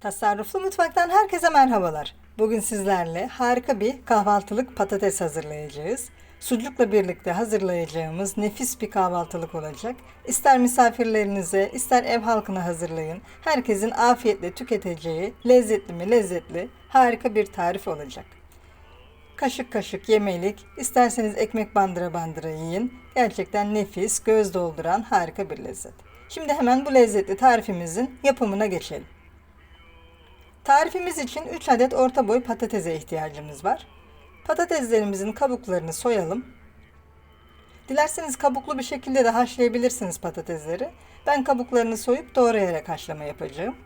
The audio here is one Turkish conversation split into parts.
Tasarruflu Mutfak'tan herkese merhabalar. Bugün sizlerle harika bir kahvaltılık patates hazırlayacağız. Sucukla birlikte hazırlayacağımız nefis bir kahvaltılık olacak. İster misafirlerinize, ister ev halkına hazırlayın. Herkesin afiyetle tüketeceği lezzetli mi lezzetli harika bir tarif olacak. Kaşık kaşık yemelik, isterseniz ekmek bandıra bandıra yiyin. Gerçekten nefis, göz dolduran harika bir lezzet. Şimdi hemen bu lezzetli tarifimizin yapımına geçelim. Tarifimiz için 3 adet orta boy patatese ihtiyacımız var. Patateslerimizin kabuklarını soyalım. Dilerseniz kabuklu bir şekilde de haşlayabilirsiniz patatesleri. Ben kabuklarını soyup doğrayarak haşlama yapacağım.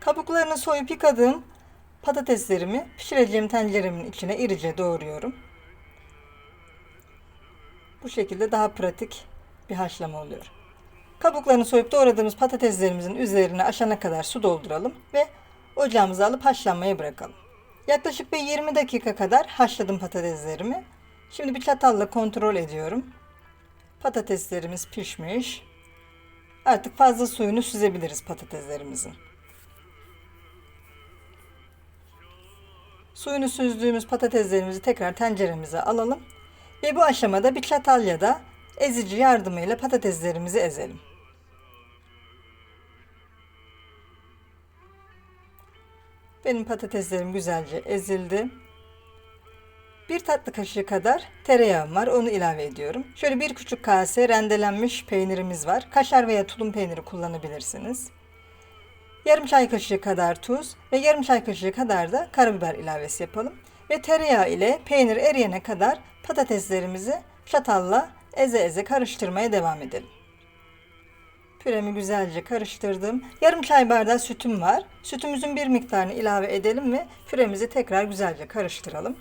Kabuklarını soyup yıkadığım patateslerimi pişireceğim tenceremin içine irice doğruyorum. Bu şekilde daha pratik bir haşlama oluyor. Kabuklarını soyup doğradığımız patateslerimizin üzerine aşana kadar su dolduralım ve ocağımıza alıp haşlanmaya bırakalım. Yaklaşık bir 20 dakika kadar haşladım patateslerimi. Şimdi bir çatalla kontrol ediyorum. Patateslerimiz pişmiş. Artık fazla suyunu süzebiliriz patateslerimizin. Suyunu süzdüğümüz patateslerimizi tekrar tenceremize alalım ve bu aşamada bir çatal ya da ezici yardımıyla patateslerimizi ezelim. Benim patateslerim güzelce ezildi. Bir tatlı kaşığı kadar tereyağım var. Onu ilave ediyorum. Şöyle bir küçük kase rendelenmiş peynirimiz var. Kaşar veya tulum peyniri kullanabilirsiniz. Yarım çay kaşığı kadar tuz ve yarım çay kaşığı kadar da karabiber ilavesi yapalım. Ve tereyağı ile peynir eriyene kadar patateslerimizi çatalla eze eze karıştırmaya devam edelim. Püremi güzelce karıştırdım. Yarım çay bardağı sütüm var. Sütümüzün bir miktarını ilave edelim ve püremizi tekrar güzelce karıştıralım.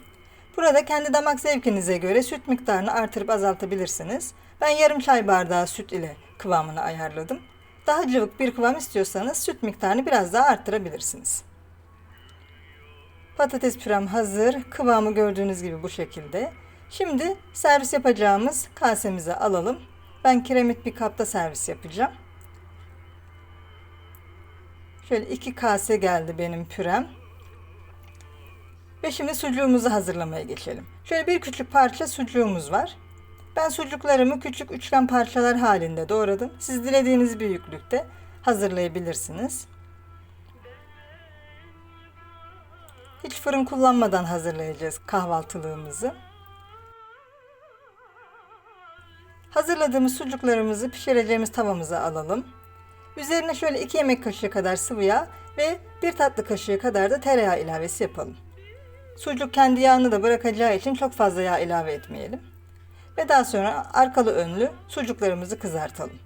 Burada kendi damak zevkinize göre süt miktarını artırıp azaltabilirsiniz. Ben yarım çay bardağı süt ile kıvamını ayarladım. Daha cıvık bir kıvam istiyorsanız süt miktarını biraz daha arttırabilirsiniz. Patates pürem hazır. Kıvamı gördüğünüz gibi bu şekilde. Şimdi servis yapacağımız kasemize alalım. Ben kiremit bir kapta servis yapacağım. Şöyle iki kase geldi benim pürem. Ve şimdi sucuğumuzu hazırlamaya geçelim. Şöyle bir küçük parça sucuğumuz var. Ben sucuklarımı küçük üçgen parçalar halinde doğradım. Siz dilediğiniz büyüklükte hazırlayabilirsiniz. Hiç fırın kullanmadan hazırlayacağız kahvaltılığımızı. Hazırladığımız sucuklarımızı pişireceğimiz tavamıza alalım. Üzerine şöyle 2 yemek kaşığı kadar sıvı yağ ve 1 tatlı kaşığı kadar da tereyağı ilavesi yapalım. Sucuk kendi yağını da bırakacağı için çok fazla yağ ilave etmeyelim. Ve daha sonra arkalı önlü sucuklarımızı kızartalım.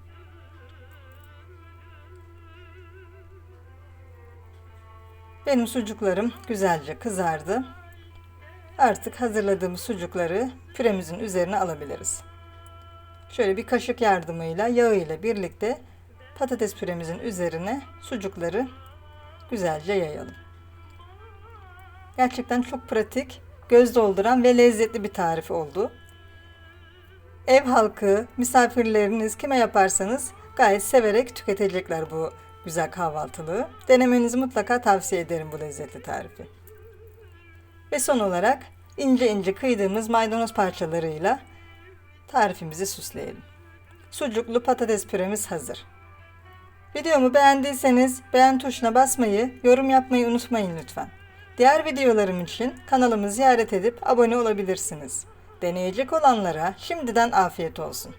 Benim sucuklarım güzelce kızardı. Artık hazırladığımız sucukları püremizin üzerine alabiliriz. Şöyle bir kaşık yardımıyla yağı ile birlikte patates püremizin üzerine sucukları güzelce yayalım. Gerçekten çok pratik, göz dolduran ve lezzetli bir tarif oldu. Ev halkı, misafirleriniz kime yaparsanız gayet severek tüketecekler bu güzel kahvaltılığı. Denemenizi mutlaka tavsiye ederim bu lezzetli tarifi. Ve son olarak ince ince kıydığımız maydanoz parçalarıyla tarifimizi süsleyelim. Sucuklu patates püremiz hazır. Videomu beğendiyseniz beğen tuşuna basmayı, yorum yapmayı unutmayın lütfen. Diğer videolarım için kanalımı ziyaret edip abone olabilirsiniz. Deneyecek olanlara şimdiden afiyet olsun.